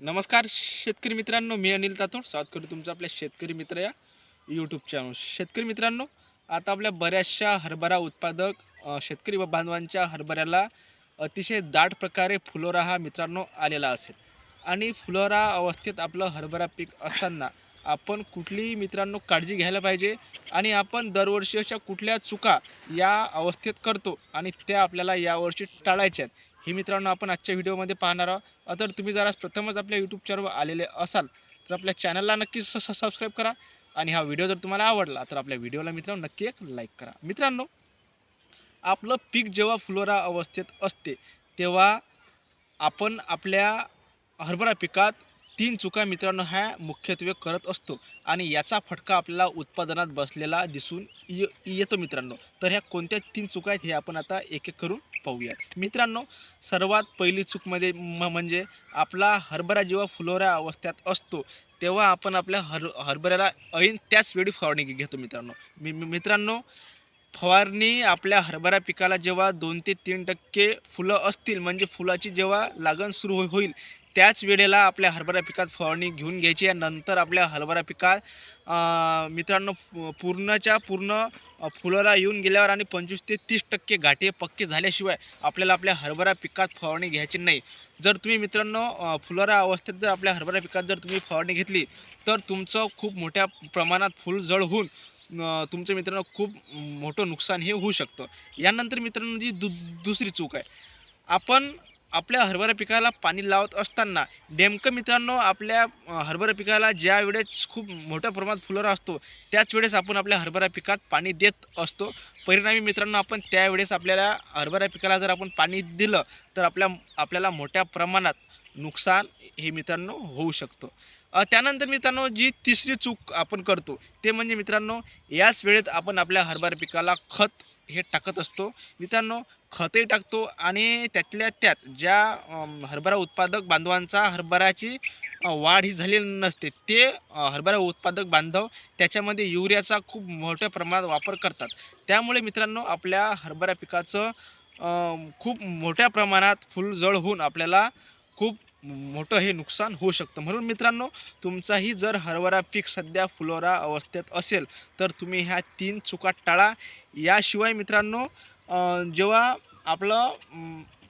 नमस्कार शेतकरी मित्रांनो मी अनिल तातोड. स्वागत करतो तुमचं आपल्या शेतकरी मित्र या यूट्यूब चॅनल शेतकरी मित्रांनो आता आपल्या बऱ्याचशा हरभरा उत्पादक शेतकरी व बांधवांच्या हरभऱ्याला अतिशय दाट प्रकारे फुलोरा हा मित्रांनो आलेला असेल. आणि फुलोरा अवस्थेत आपलं हरभरा पीक असताना आपण कुठलीही मित्रांनो काळजी घ्यायला पाहिजे आणि आपण दरवर्षी अशा कुठल्या चुका या अवस्थेत करतो आणि त्या आपल्याला यावर्षी टाळायच्या आहेत. हे मित्रांनो आपण आजच्या व्हिडिओमध्ये पाहणार आहोत. तर तुम्ही जरा प्रथमच आपल्या यूट्यूब चॅनलवर आलेले असाल तर आपल्या चॅनलला नक्कीच स- सबस्क्राईब करा. आणि हा व्हिडिओ जर तुम्हाला आवडला तर आपल्या व्हिडिओला मित्रांनो नक्की एक लाईक करा. मित्रांनो आपलं पीक जेव्हा फ्लोरा अवस्थेत असते तेव्हा आपण आपल्या हरभरा पिकात तीन चुका मित्रांनो ह्या मुख्यत्वे करत असतो. आणि याचा फटका आपल्याला उत्पादनात बसलेला दिसून ये येतो मित्रांनो. तर ह्या कोणत्या तीन चुका आहेत हे आपण आता एक एक करून पाहूयात. मित्रांनो सर्वात पहिली चूकमध्ये म म्हणजे आपला हरभरा जेव्हा फुलोऱ्या अवस्थेत असतो तेव्हा आपण आपल्या हर हरभऱ्याला ऐन त्याच वेळी फवारणी घेतो मित्रांनो. मी मित्रांनो फवारणी आपल्या हरभरा पिकाला जेव्हा दोन ते तीन टक्के फुलं असतील म्हणजे फुलाची जेव्हा लागण सुरू हो- होईल त्याच वेळेला आपल्या हरभरा पिकात फवारणी घेऊन घ्यायची आहे नंतर आपल्या हरभरा पिकात मित्रांनो पूर्णच्या पूर्ण फुलरा फुलोरा येऊन गेल्यावर आणि पंचवीस ते तीस टक्के गाठे पक्के झाल्याशिवाय आपल्याला आपल्या हरभरा पिकात फवारणी घ्यायची नाही. जर तुम्ही मित्रांनो फुलरा अवस्थेत जर आपल्या हरभरा पिकात जर तुम्ही फवारणी घेतली तर तुमचं खूप मोठ्या प्रमाणात फुल जळ होऊन तुमचं मित्रांनो खूप मोठं नुकसान हे होऊ शकतं. यानंतर मित्रांनो जी दु दुसरी चूक आहे. आपण आपल्या हरभरा पिकाला पाणी लावत असताना नेमकं मित्रांनो आपल्या हरभरा पिकाला ज्या वेळेस खूप मोठ्या प्रमाणात फुलोरा असतो त्याच वेळेस आपण आपल्या हरभरा पिकात पाणी देत असतो. परिणामी मित्रांनो आपण त्यावेळेस आपल्याला हरभरा पिकाला जर आपण पाणी दिलं तर आपल्या आपल्याला मोठ्या प्रमाणात नुकसान हे मित्रांनो होऊ शकतं. त्यानंतर मित्रांनो जी तिसरी चूक आपण करतो ते म्हणजे मित्रांनो याच वेळेत आपण आपल्या हरभरा पिकाला खत हे टाकत असतो. मित्रांनो खतही टाकतो आणि त्यातल्या त्यात ज्या हरभरा उत्पादक बांधवांचा हरभराची वाढ ही झालेली नसते ते हरभरा उत्पादक बांधव त्याच्यामध्ये युरियाचा खूप मोठ्या प्रमाणात वापर करतात. त्यामुळे मित्रांनो आपल्या हरभरा पिकाचं खूप मोठ्या प्रमाणात फुलजळ होऊन आपल्याला खूप मोठं हे नुकसान होऊ शकतं. म्हणून मित्रांनो तुमचाही जर हरभरा पीक सध्या फुलोरा अवस्थेत असेल तर तुम्ही ह्या तीन चुका टाळा. याशिवाय मित्रांनो जेव्हा आपलं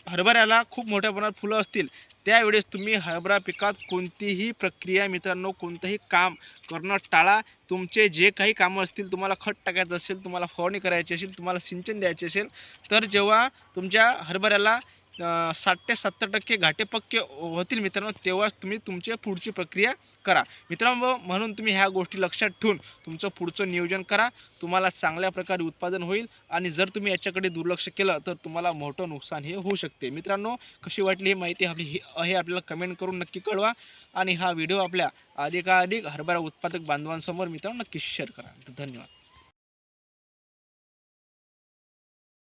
हरभऱ्याला खूप मोठ्या प्रमाणात फुलं असतील त्यावेळेस तुम्ही हरभरा पिकात कोणतीही प्रक्रिया मित्रांनो कोणतंही काम करणं टाळा. तुमचे जे काही कामं असतील तुम्हाला खत टाकायचं असेल तुम्हाला फवारणी करायची असेल तुम्हाला सिंचन द्यायचे असेल तर जेव्हा तुमच्या हरभऱ्याला साठ ते सत्तर टक्के घाटे पक्के होतील मित्रांनो तेव्हाच तुम्ही तुमची पुढची प्रक्रिया करा. मित्रांनो म्हणून तुम्ही ह्या गोष्टी लक्षात ठेवून तुमचं पुढचं नियोजन करा. तुम्हाला चांगल्या प्रकारे उत्पादन होईल आणि जर तुम्ही याच्याकडे दुर्लक्ष केलं तर तुम्हाला मोठं नुकसान हे होऊ शकते. मित्रांनो कशी वाटली ही माहिती आपली हे आपल्याला कमेंट करून नक्की कळवा आणि हा व्हिडिओ आपल्या अधिकाधिक हरभरा उत्पादक बांधवांसमोर मित्रांनो नक्की शेअर करा. धन्यवाद.